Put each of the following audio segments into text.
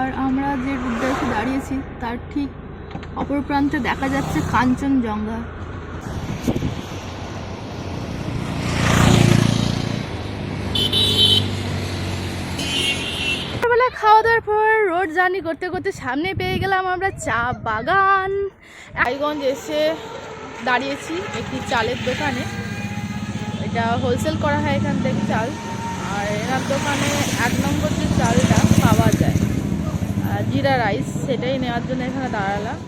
আর আমরা যে উদ্দেশ্যে দাঁড়িয়েছি, তার ঠিক অপর প্রান্তে দেখা যাচ্ছে কাঞ্চনজঙ্ঘা। খাওয়া দাওয়ার পর রোড জার্নি করতে করতে সামনে পেয়ে গেলাম আমরা চা বাগান। রায়গঞ্জ এসে দাঁড়িয়েছি একটি চালের দোকানে। এটা হোলসেল করা হয় এখান থেকে চাল। আর এনার দোকানে এক নম্বর যে চালটা পাওয়া যায়। জিরা রাইস, সেটাই নেওয়ার জন্য এখানে দাঁড়ালাম।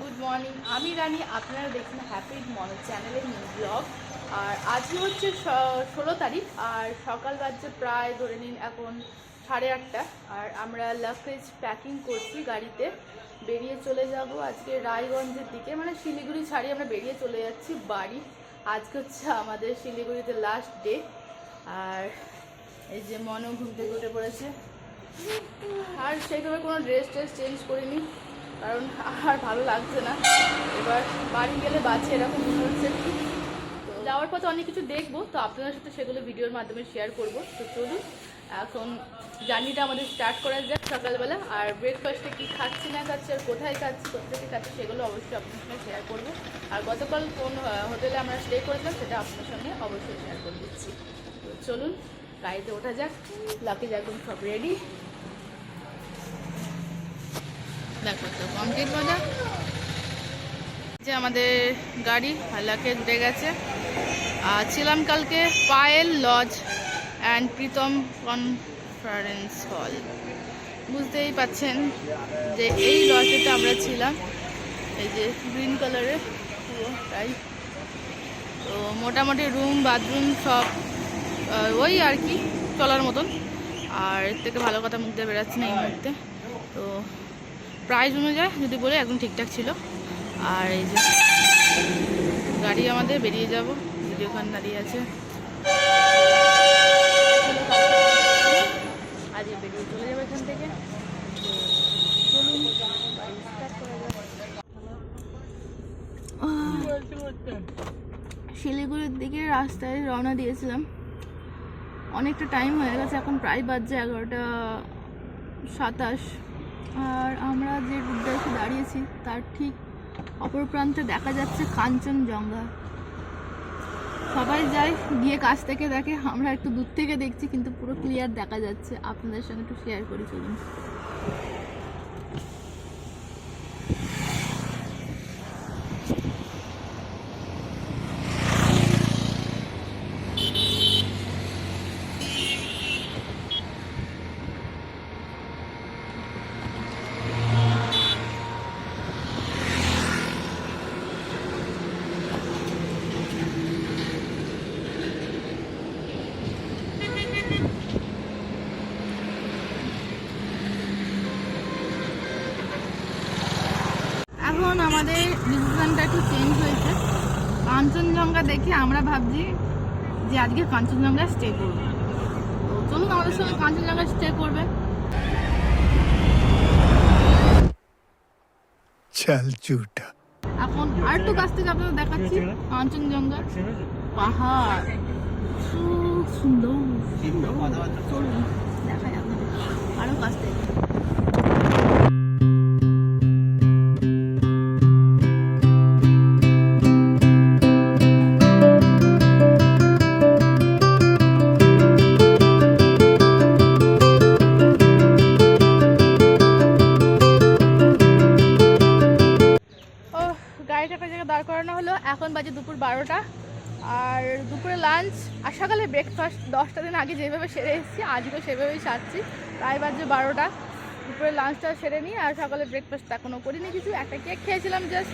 গুড মর্নিং আমি রানী, আপনারা দেখছেন হ্যাপি মর্নিং চ্যানেলের নিউ ব্লগ আর আজকে হচ্ছে ষোলো তারিখ, আর সকাল বাজছে প্রায় ধরে নিন এখন সাড়ে আটটা। আর আমরা লাকেজ প্যাকিং করছি গাড়িতে। বেরিয়ে চলে যাব আজকে রায়গঞ্জের দিকে। মানে শিলিগুড়ি ছাড়িয়ে আমরা বেরিয়ে চলে যাচ্ছি বাড়ি। আজকে হচ্ছে আমাদের শিলিগুড়িতে লাস্ট ডে আর এই যে মনও ঘুম থেকে উঠে পড়েছে। আর সেইভাবে কোনো ড্রেস ট্রেস চেঞ্জ করিনি, কারণ আর ভালো লাগছে না। এবার বাড়ি গেলে বাচ্চা এরকম মনে হচ্ছে। যাওয়ার পথে অনেক কিছু দেখব, তো আপনাদের সাথে সেগুলো ভিডিওর মাধ্যমে শেয়ার করব। তো চলুন এখন জার্নিটা আমাদের স্টার্ট করা যাক সকালবেলা। আর ব্রেকফাস্টে কী খাচ্ছি না খাচ্ছি, আর কোথায় খাচ্ছি, কোথেকে খাচ্ছি, সেগুলো অবশ্যই আপনার সঙ্গে শেয়ার করব। আর গতকাল কোন হোটেলে আমরা স্টে করেছিলাম, সেটা আপনার সঙ্গে অবশ্যই শেয়ার করে দিচ্ছি। তো চলুন, গাড়িতে ওঠা যাক লাকি একদম সব রেডি দেখো তো কমপ্লিট যে আমাদের গাড়ি, হাল্লাকে উঠে গেছে। আর ছিলাম কালকে Payel lodge and Pritam conference hall. বুঝতেই পাচ্ছেন যে এই লজেতে আমরা ছিলাম। এই যে গ্রিন কালারের পুরো, তাই? তো মোটামুটি রুম, বাথরুম সব ওই আর কি, চলার মতন। আর এর থেকে ভালো কথা মুখ দিয়ে বেরাচ্ছে না এই মুহূর্তে। তো প্রাইস অনুযায়ী যদি বলে একদম ঠিকঠাক ছিল। আর এই যে গাড়ি আমাদের বেরিয়ে যাব, যদি ওখানে দাঁড়িয়ে আছে আজ বেরিয়ে চলে যাবে এখান থেকে তো চলুন গাড়ি start করা যাক। শিলিগুড়ির দিকে রাস্তায় রওনা দিয়েছিলাম। অনেকটা টাইম হয়ে গেছে, এখন প্রায় বাজছে এগারোটা সাতাশ। আর আমরা যে উদ্দেশ্যে দাঁড়িয়েছি, তার ঠিক অপর প্রান্তে দেখা যাচ্ছে কাঞ্চনজঙ্ঘা। সবাই যায় গিয়ে কাছ থেকে দেখে, আমরা একটু দূর থেকে দেখছি, কিন্তু পুরো ক্লিয়ার দেখা যাচ্ছে। আপনাদের সঙ্গে একটু শেয়ার করি চলুন এখন আমাদের ডিসিশনটা একটু চেঞ্জ হয়েছে কাঞ্চনজঙ্ঘা দেখে আমরা ভাবছি যে আজকে কাঞ্চনজঙ্ঘা স্টে করব। তো চলুন আমাদের সঙ্গে কাঞ্চনজঙ্ঘা স্টে করবে। চল চুটা। এখন আর একটু কাছ থেকে আপনাদের দেখাচ্ছি কাঞ্চনজঙ্ঘা পাহাড়। সুন্দর। সুন্দর চলুন দেখা যাবে আরও কাছ থেকে। গাড়িটা একটা জায়গায় দাঁড় করানো হলো। এখন বাজে দুপুর বারোটা। আর দুপুরে লাঞ্চ আর সকালে ব্রেকফাস্ট দশটা দিন আগে যেভাবে সেরে এসেছি, আজকেও সেভাবেই সারছি। প্রায় বাজে বারোটা। দুপুরে লাঞ্চটা সেরে নিই, আর সকালে ব্রেকফাস্ট এখনও করিনি কিছু। একটা কেক খেয়েছিলাম জাস্ট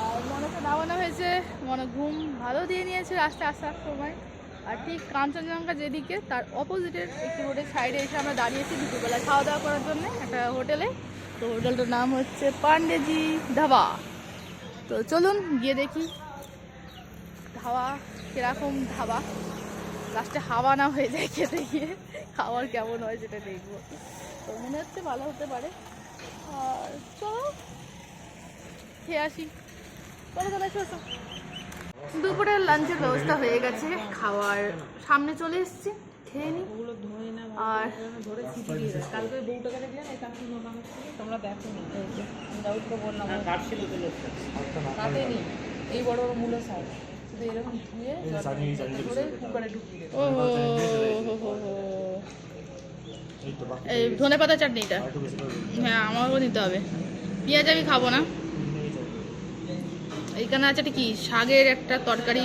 আর মনকে দাওয়ানো হয়েছে, মনে ঘুম ভালো দিয়ে নিয়েছে রাস্তায় আসার সময়। আর ঠিক কাঞ্চনজঙ্ঘা যেদিকে, তার অপোজিটের একটি রোডের সাইডে এসে আমরা দাঁড়িয়েছি দুপুরবেলা খাওয়া দাওয়া করার জন্য একটা হোটেলে তো হোটেলটার নাম হচ্ছে পান্ডেজি ধাবা। তো চলুন গিয়ে দেখি। ধাবা, কীরকম ধাবা? লাস্টে হাওয়া না হয়ে যায় খেতে গিয়ে। খাবার কেমন হয় সেটা দেখব। তো মনে হচ্ছে ভালো হতে পারে। আর চলো, খেয়ে আসি। চলো চলে এসো। দুপুরের লাঞ্চের ব্যবস্থা হয়ে গেছে। খাওয়ার সামনে চলে এসেছি। খেয়ে নি। ওগুলো ধরে না আর ধরে কালকে বউটাকে কাকি তোমরা দেখো নি। এই দাউদকে বললাম কাটে নি এই বড় বড় মূলো শুধু এরকম ধুয়ে ধরে কুকারে ঢুকিয়ে। এই ধনে পাতা চাটনিটা? হ্যাঁ আমাকেও নিতে হবে। পেঁয়াজ আমি খাব না। এইখানে আছে কি? শাকের একটা তরকারি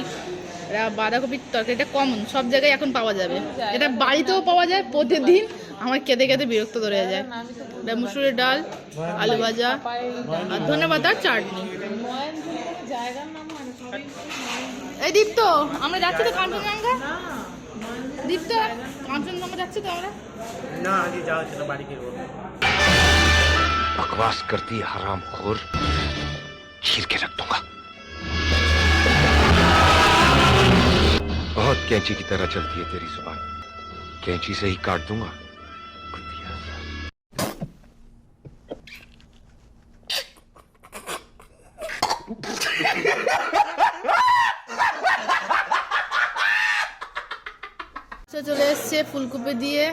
এটা বাঁধাকপির তরকারিটা কমন সব জায়গায় এখন পাওয়া যাবে এটা বাড়িতেও পাওয়া যায় প্রতিদিন আমার খেতে খেতে বিরক্ত ধরে যায় না আমি তো এটা মুসুরের ডাল আলু ভাজা পায়ে আর ধনে পাতার চাটনি নয়ন ঝুল কোনো জায়গার নাম হয় না সবই নয়ন এই দীপ্ত আমরা যাচ্ছি তো কাঞ্চনজঙ্ঘা না নয়ন দীপ্ত কাঞ্চনজঙ্ঘা যাচ্ছি তো আমরা না আগে যাওয়া ছিল বাড়ি কি করবো बकवास करती है हराम खोर चीर के रख दूंगा कैंची की तरह चलती है तेरी जुबान कैंची से ही काट दूंगा कुतिया सा। মাছও চলে এসছে ফুলকপি দিয়ে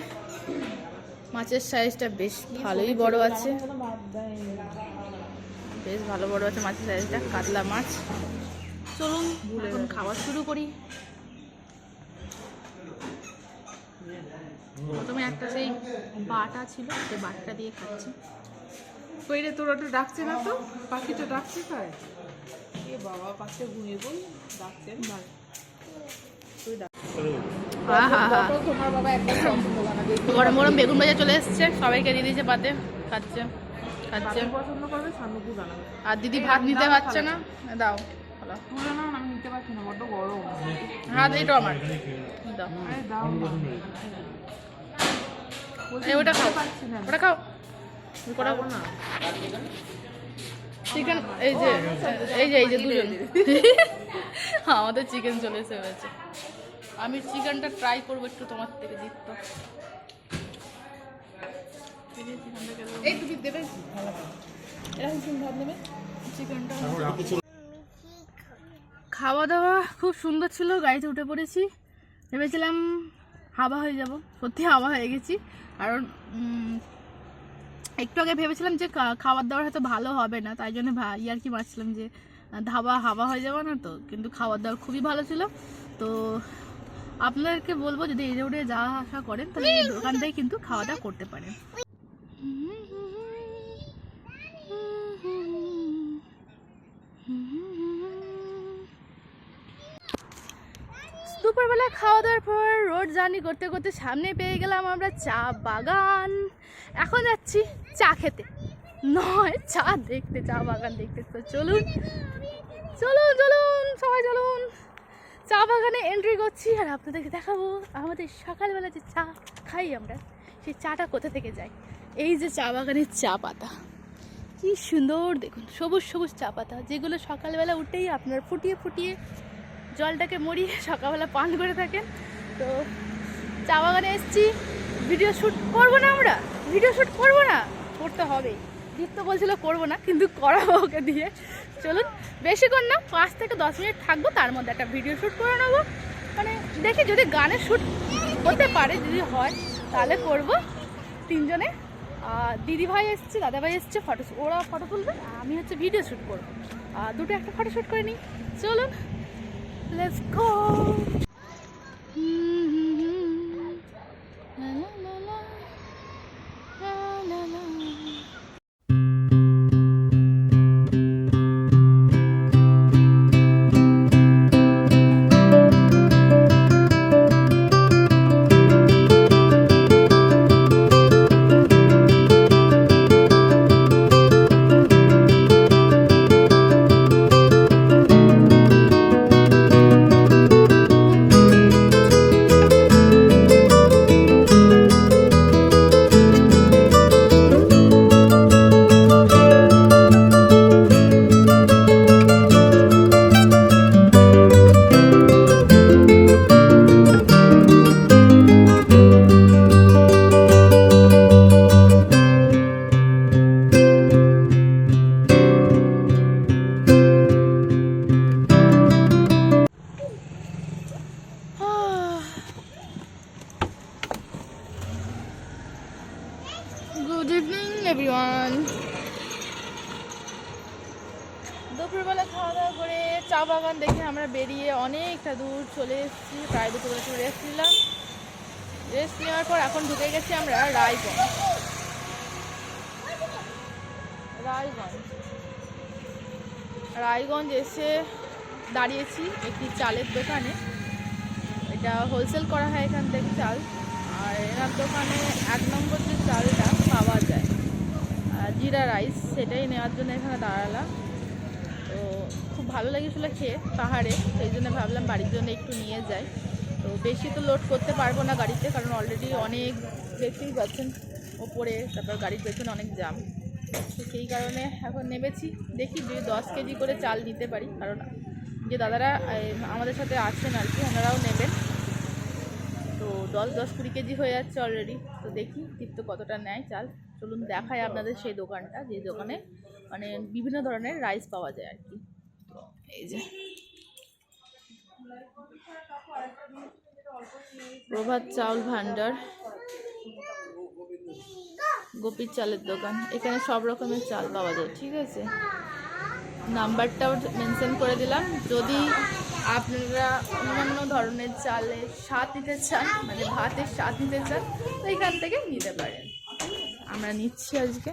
মাছের সাইজটা বেশ ভালোই বড় আছে কোনো ভাব দেয়নি বেশ ভালো বড় আছে মাছের সাইজটা কাতলা মাছ চলুন এখন খাওয়া শুরু করি প্রথমে একটা সেই বাটা ছিল সেই বাটটা দিয়ে খাচ্ছি। কইরে তোর ওটা ডাকছে না তো? পাখিটা ডাকছে তাই? এ বাবা পাখিটা ঘুমিয়ে বল ডাকছেন ভাই গরম গরম বেগুন ভাজা চলে এসছে সবাইকে দিয়ে দিয়েছে পাতে খাচ্ছে খাচ্ছে। পছন্দ করবে আর দিদি ভাত নিতে পারছে না? দাও। আমি নিতে পারছি না বড্ড গরম। এইটা আমার দাও। দাও ওটা খাও। ওটা খাও। ওটা না? চিকেন এই যে এই যে এই যে দুজন। আমাদের চিকেন চলে এসে হয়েছে আমি চিকেনটা ট্রাই করব একটু তোমার থেকে দিত এই তুমি দেবে? এরকম তুমি ভাব নেবে? চিকেনটা খাওয়া দাওয়া খুব সুন্দর ছিল গাড়িতে উঠে পড়েছি। ভেবেছিলাম হাওয়া হয়ে যাব। সত্যি হাওয়া হয়ে গেছি। কারণ একটু আগে ভেবেছিলাম যে খাবার দাবার হয়তো ভালো হবে না তাই জন্য ভাই ইয়ার কি মারছিলাম যে ধাবা হাওয়া হয়ে যাবে না তো কিন্তু খাবার দাবার খুবই ভালো ছিল। তো আপনাদেরকে বলব যদি এই রোডে যাওয়া আসা করেন তাহলে দোকানটাই দোকান কিন্তু খাওয়া দাওয়া করতে পারেন। দুপুরবেলা খাওয়া দাওয়ার পর রোড জার্নি করতে করতে সামনে পেয়ে গেলাম আমরা চা বাগান। এখন যাচ্ছি চা খেতে। নয়, চা দেখতে, চা বাগান দেখতে। তো চলুন চলুন চলুন, সবাই চলুন। চা বাগানে এন্ট্রি করছি আর আপনাদেরকে দেখাবো আমাদের সকালবেলা যে চা খাই আমরা, সেই চাটা কোথা থেকে যায়? এই যে চা বাগানের চা পাতা। কি সুন্দর দেখুন, সবুজ সবুজ চা পাতা, যেগুলো সকালবেলা উঠেই আপনার ফুটিয়ে ফুটিয়ে জলটাকে মরিয়ে সকালবেলা পান করে থাকেন। তো চা বাগানে এসেছি। ভিডিও শ্যুট করব না আমরা? ভিডিও শ্যুট করব না? করতে হবে দীপ্ত বলছিল করব না, কিন্তু করাবো ওকে দিয়ে। চলুন, বেশিক্ষণ না, পাঁচ থেকে দশ মিনিট থাকব, তার মধ্যে একটা ভিডিও শ্যুট করে নেব। মানে দেখি যদি গানের শ্যুট হতে পারে, যদি হয়, তাহলে করব। তিনজনে। আর দিদি ভাই এসছে দাদা ভাই এসছে ফটো ওরা ফটো তুলবে, আমি হচ্ছে ভিডিও শ্যুট করব। আর দুটো একটা ফটো শ্যুট করে নিই। চলুন Let's go. গেছি আমরা রায়গঞ্জ। রায়গঞ্জ। রায়গঞ্জ এসে দাঁড়িয়েছি একটি চালের দোকানে। এটা হোলসেল করা হয় এখান থেকে চাল। আর এনার দোকানে এক নম্বর যে চালটা পাওয়া যায় জিরা রাইস, সেটাই নেওয়ার জন্য এখানে দাঁড়ালাম। তো খুব ভালো লেগেছিলো খেয়ে পাহাড়ে, সেই জন্য ভাবলাম বাড়ির জন্য একটু নিয়ে যাই। তো বেশি তো লোড করতে পারব না গাড়িতে, কারণ অলরেডি অনেক দেখতেই পাচ্ছেন, ওপরে, তারপর গাড়ির পেছনে অনেক জাম তো সেই কারণে এখন নেমেছি, দেখি যদি দশ কেজি করে চাল নিতে পারি, কারণ যে দাদারা আমাদের সাথে আছেন আর কি, ওনারাও নেবেন। তো দশ দশ কুড়ি কেজি হয়ে যাচ্ছে অলরেডি তো দেখি তীর্থ কতটা নেয় চাল। চলুন দেখাই আপনাদের সেই দোকানটা, যে দোকানে মানে বিভিন্ন ধরনের রাইস পাওয়া যায় আর কি। এই যে। প্রভাত চাউল ভান্ডার। গোপীর চালের দোকান। এখানে সব রকমের চাল পাওয়া যায় ঠিক আছে? নাম্বারটাও মেনশন করে দিলাম। যদি আপনারা অন্যান্য ধরনের চালের স্বাদ নিতে চান মানে ভাতের স্বাদ নিতে চান তো এখান থেকে নিতে পারেন। আমরা নিচ্ছি আজকে।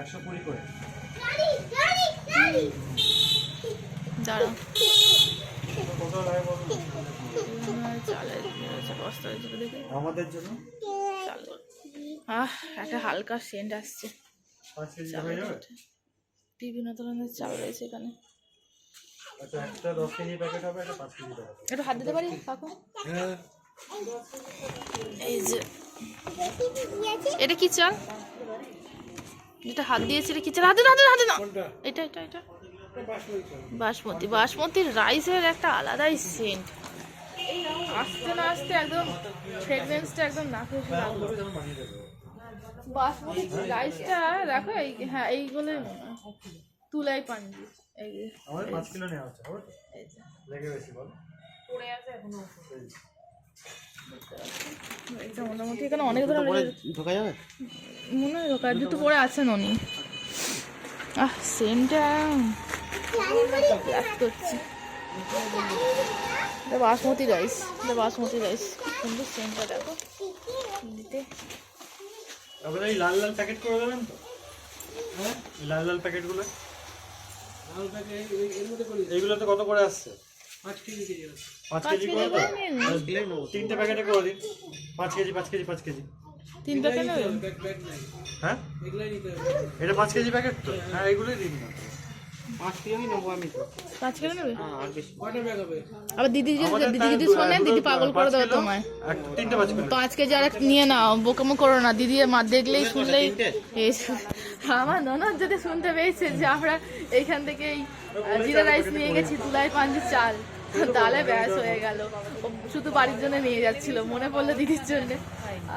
একশো কুড়ি করে। আমাদের জন্য? আহ একটা হালকা সেন্ট আসছে। বিভিন্ন ধরনের চাল রয়েছে এখানে। আচ্ছা একটা হাত দিতে পারি? কাকু? হ্যাঁ। এই যে এটা কি চাল? যেটা হাত দিয়েছে এটা কি চাল? হাতে হাতে না এটা এটা এটা। বাসমতি বাসমতির রাইসের একটা আলাদাই সেন্ট আসতে না আসতে একদম ফ্রেগরেন্সটা একদম নাকে এসে লাগল বাসমতি রাইসটা দেখো এই হ্যাঁ এইগুলো তুলাই পাঞ্জি এই যে। আমাদের পাঁচ কিলো নেওয়া হচ্ছে হবে তো? এই যে। লেগে বেশি বল। পড়ে আছে এখনও। এটা মোটামুটি এখানে অনেক ধরনের ঢোকা যাবে? মনে হয় দোকান জুতো পরে আছেন উনি। আহ সেন্টটা ব্ল্যাক করছে এটা বাসমতি রাইস এটা বাসমতি রাইস খুব সুন্দর সেন্টটা দেখো। দিতে। আপনারা এই লাল লাল প্যাকেট করে দেবেন তো? হ্যাঁ? লাল লাল প্যাকেটগুলো এইগুলোতে কত করে আসছে? পাঁচ কেজি পাঁচ কেজি করে করে তো তিনটে প্যাকেটে করে দিন। পাঁচ কেজি পাঁচ কেজি পাঁচ কেজি। তিন প্যাকেট হ্যাঁ? এটা পাঁচ কেজি প্যাকেট তো? হ্যাঁ এগুলোই দিন না। পাঁচ নেবে হ্যাঁ, আবার দিদি যদি দিদি যদি দিদি পাগল করে তোমায়। নিয়ে নাও বোকামো করো না। দিদি মা দেখলেই শুনলেই আমার ননদ যদি শুনতে পেয়েছে যে আমরা এখান থেকে জিরা রাইস নিয়ে গেছি তুলাই পাঞ্জি চাল। তাহলে ব্যাস হয়ে গেল। শুধু বাড়ির জন্য নিয়ে যাচ্ছিল মনে পড়ল দিদির জন্য।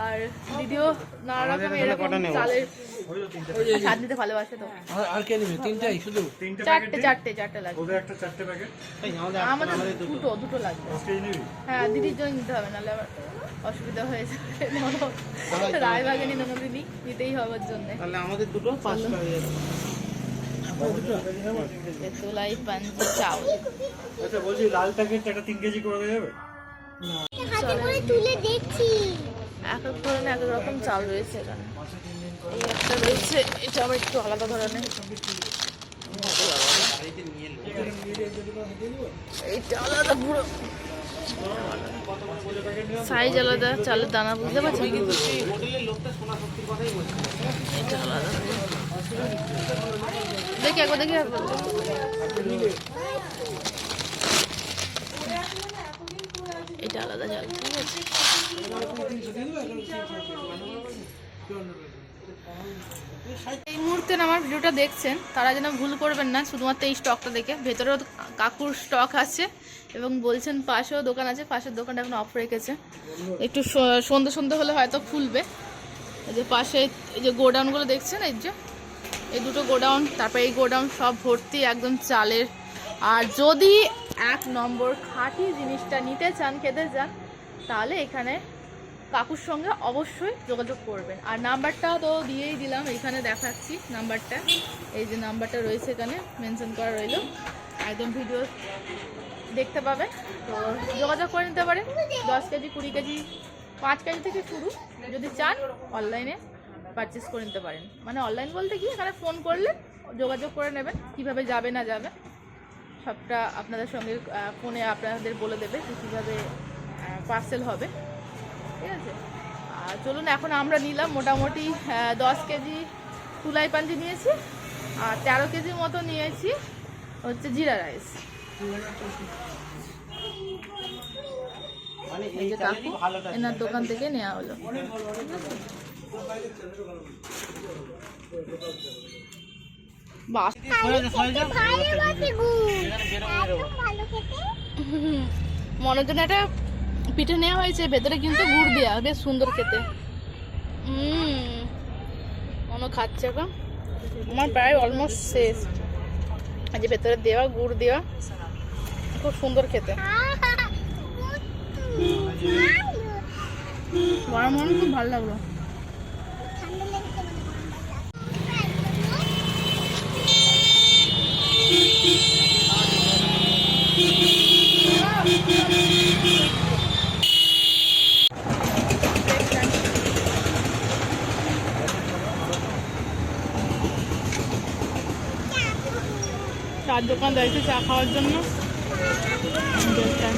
আর দিদিও নানা রকম এরকম চালের ওই তো তিনটে স্বাদ নিতে ভালোবাসে তো। আর কে নেবে? তিনটাই শুধু? চারটে চারটে চারটে লাগবে। ওদের একটা চারটে প্যাকেট আমাদের দুটো। দুটো লাগবে। পাঁচ হ্যাঁ দিদির জন্য নিতে হবে নাহলে আবার অসুবিধা হয়ে যাবে। রায়বাগানি ননদিনী নিতেই হবে ওর জন্য। তাহলে আমাদের দুটো পাঁচটা হয়ে যাবে। তোলাই পাঞ্জি চাউল। আচ্ছা বলছি লাল প্যাকেট একটা তিন কেজি করে দেওয়া যাবে? হাতে করে তুলে দেখছি এক এক ধরনের এক এক রকম চাল রয়েছে এখানে। এই একটা রয়েছে এটা আবার একটু আলাদা ধরনের। এইটা আলাদা পুরো। সাইজ আলাদা, চালের দানা, বুঝতে পারছেন? এটা আলাদা দেখি, একবার দেখি। একবার এটা আলাদা চাল, ঠিক আছে? এই মুহূর্তে আমার ভিডিওটা দেখছেন, তারা যেন ভুল করবেন না, শুধুমাত্র এই স্টকটা দেখে। ভেতরেও কাকুর স্টক আছে এবং বলছেন পাশেও দোকান আছে, পাশের দোকানটা এখন অফ রেখেছে। একটু স- সন্ধে সন্ধে হলে হয়তো খুলবে। এই যে পাশে, এই যে গোডাউনগুলো দেখছেন, এই যে, এই দুটো গোডাউন, তারপরে এই গোডাউন সব ভর্তি, একদম চালের। আর যদি এক নম্বর খাঁটি জিনিসটা নিতে চান, খেতে চান, তাহলে এখানে কাকুর সঙ্গে অবশ্যই যোগাযোগ করবেন। আর নাম্বারটা তো দিয়েই দিলাম এখানে দেখাচ্ছি নাম্বারটা। এই যে নাম্বারটা রয়েছে এখানে মেনশন করা রইল। একদম ভিডিও দেখতে পাবে তো যোগাযোগ করে নিতে পারেন। দশ কেজি, কুড়ি কেজি, পাঁচ কেজি থেকে শুরু। যদি চান অনলাইনে পারচেস করে নিতে পারেন। মানে অনলাইন বলতে কি, এখানে ফোন করলে যোগাযোগ করে নেবেন, কীভাবে যাবে না যাবে। সবটা আপনাদের সঙ্গে ফোনে আপনাদের বলে দেবে যে কীভাবে পার্সেল হবে। ঠিক আছে? আর চলুন এখন আমরা নিলাম মোটামুটি দশ কেজি তুলাই পাঞ্জি নিয়েছি আর তেরো কেজি মতো নিয়েছি হচ্ছে জিরা রাইস। মানে এই যে কাকু এনার দোকান থেকে নেওয়া হলো। জন্য একটা পিঠে নেওয়া হয়েছে ভেতরে কিন্তু গুড় দেওয়া বেশ সুন্দর খেতে। কোনো মনে খাচ্ছে গো। আমার প্রায় অলমোস্ট শেষ। যে ভেতরে দেওয়া গুড় দেওয়া খুব সুন্দর খেতে। গরম গরম খুব ভালো লাগল। দোকান দেখছি চা খাওয়ার জন্য দেখলাম।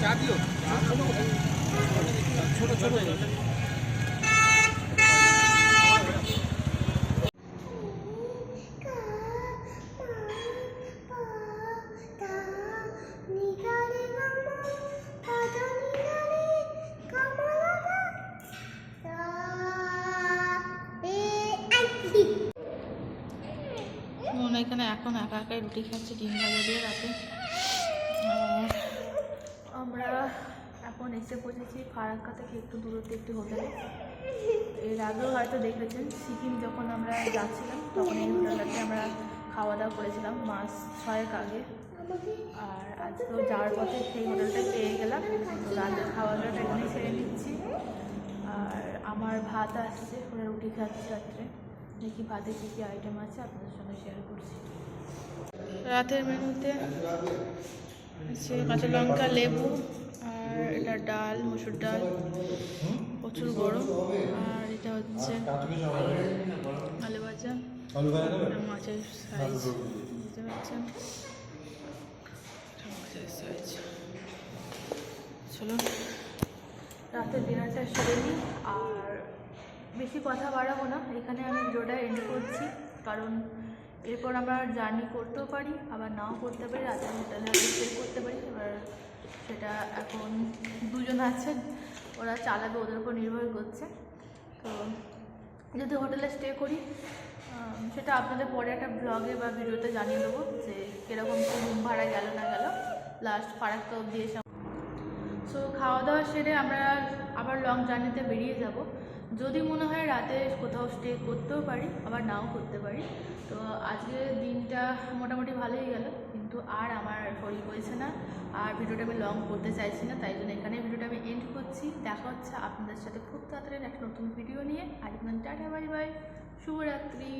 চা রুটি খাচ্ছি, ডিম ভাজা দিয়ে রাতে। আমরা এখন এসে পৌঁছেছি ফারাক্কা থেকে একটু দূরত্বে একটি হোটেলে। এর আগেও হয়তো দেখেছেন, সিকিম যখন আমরা যাচ্ছিলাম, তখন এই হোটেলটাতে আমরা খাওয়া দাওয়া করেছিলাম মাস ছয়েক আগে। আর আজকেও যাওয়ার পথে সেই হোটেলটা পেয়ে গেলাম। রাতের খাওয়া দাওয়াটা এখানে সেরে নিচ্ছি। আর আমার ভাত আসছে, ওরা রুটি খাচ্ছি রাত্রে। দেখি ভাতে কী কী আইটেম আছে, আপনাদের সঙ্গে শেয়ার করছি। রাতের মেনুতে আছে কাঁচা লঙ্কা লেবু আর এটা ডাল মসুর ডাল প্রচুর গরম। আর এটা হচ্ছে আলু ভাজা। মাছের সাইজ। বুঝতে পারছেন? মাছের সাইজ। চলো রাতের ডিনারটা সেরে নিই। আর বেশি কথা বাড়াবো না। এখানে আমি ভিডিওটা এন্ড করছি। কারণ এরপর আমরা জার্নি করতেও পারি, আবার নাও করতে পারি, রাতের হোটেলে স্টে করতে পারি। এবার সেটা এখন দুজন আছে, ওরা চালাবে, ওদের উপর নির্ভর করছে। তো যদি হোটেলে স্টে করি সেটা আপনাদের পরে একটা ব্লগে বা ভিডিওতে জানিয়ে দেবো যে কীরকম কী রুম ভাড়া গেল না গেল। লাস্ট ফারাক্কা অব্দি এসে সো খাওয়া দাওয়া সেরে আমরা আবার লং জার্নিতে বেরিয়ে যাব। যদি মনে হয় রাতে কোথাও স্টে করতেও পারি, আবার নাও করতে পারি। তো আজকে দিনটা মোটামুটি ভালোই গেল, কিন্তু আর আমার শরীর হয়েছে না, আর ভিডিওটা আমি লং করতে চাইছি না, তাই জন্য এখানে ভিডিওটা আমি এন্ড করছি। দেখা হচ্ছে আপনাদের সাথে খুব তাড়াতাড়ি একটা নতুন ভিডিও নিয়ে। পর্যন্ত টাটা বাই বাই শুভরাত্রি।